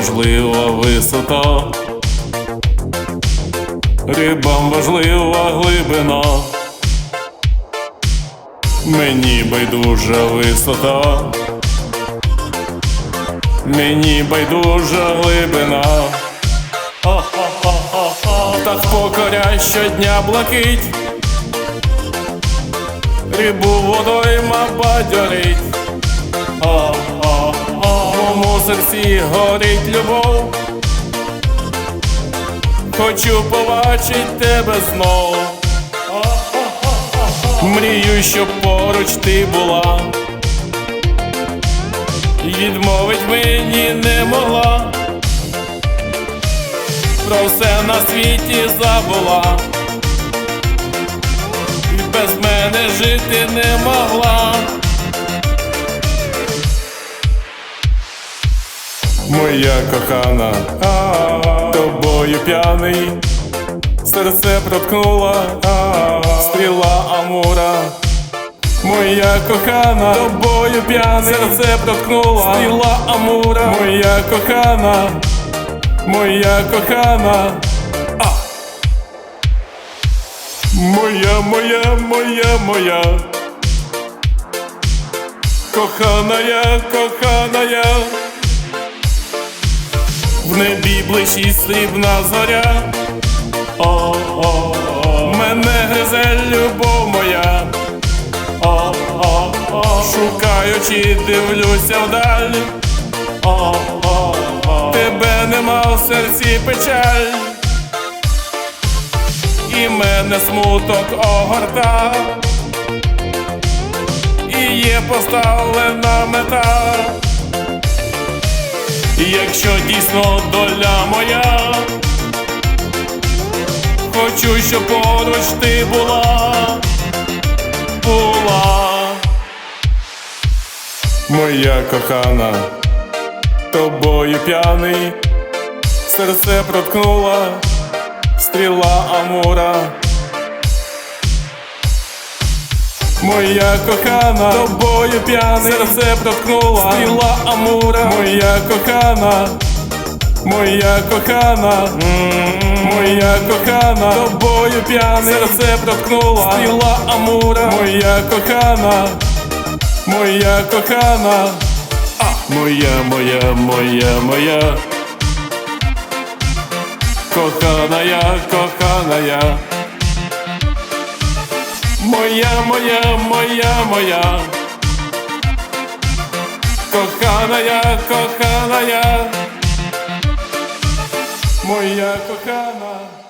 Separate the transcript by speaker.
Speaker 1: важлива висота, рибам важлива глибина, мені байдужа висота, мені байдужа глибина. Так покоряй щодня блакить, рибу водойма бадьорить. Серці горить любов. Хочу побачить тебе знов. Мрію, щоб поруч ти була. Відмовить мені не могла. Про все на світі забула. І без мене жити не могла. Моя кохана, а, тобою п'яний, серце проткнула, а, стріла Амура. Моя кохана, тобою п'яний, серце проткнула, стріла Амура. Моя кохана, моя кохана. А. Моя, моя, моя, моя. Кохана я, кохана я. В небі блищить срібна зоря. О, о, о, мене гризе любов моя. О, о, о, шукаючи, дивлюся вдаль. О, о, о, тебе нема в серці печаль. І мене смуток огорта. І є поставлена мета. Якщо дійсно доля моя, хочу, щоб поруч ти була, була, моя кохана, тобою п'яний, серце проткнула, стріла Амура. Моя кохана, тобою п'яний, серце проткнула, стріла Амура, моя кохана, моя кохана, моя кохана, тобою п'яний, серце проткнула, стріла Амура, моя кохана, моя кохана, а, моя, моя, моя, моя, кохана я, кохана я. Моя, моя, моя, моя, кохана я, кохана я, моя кохана.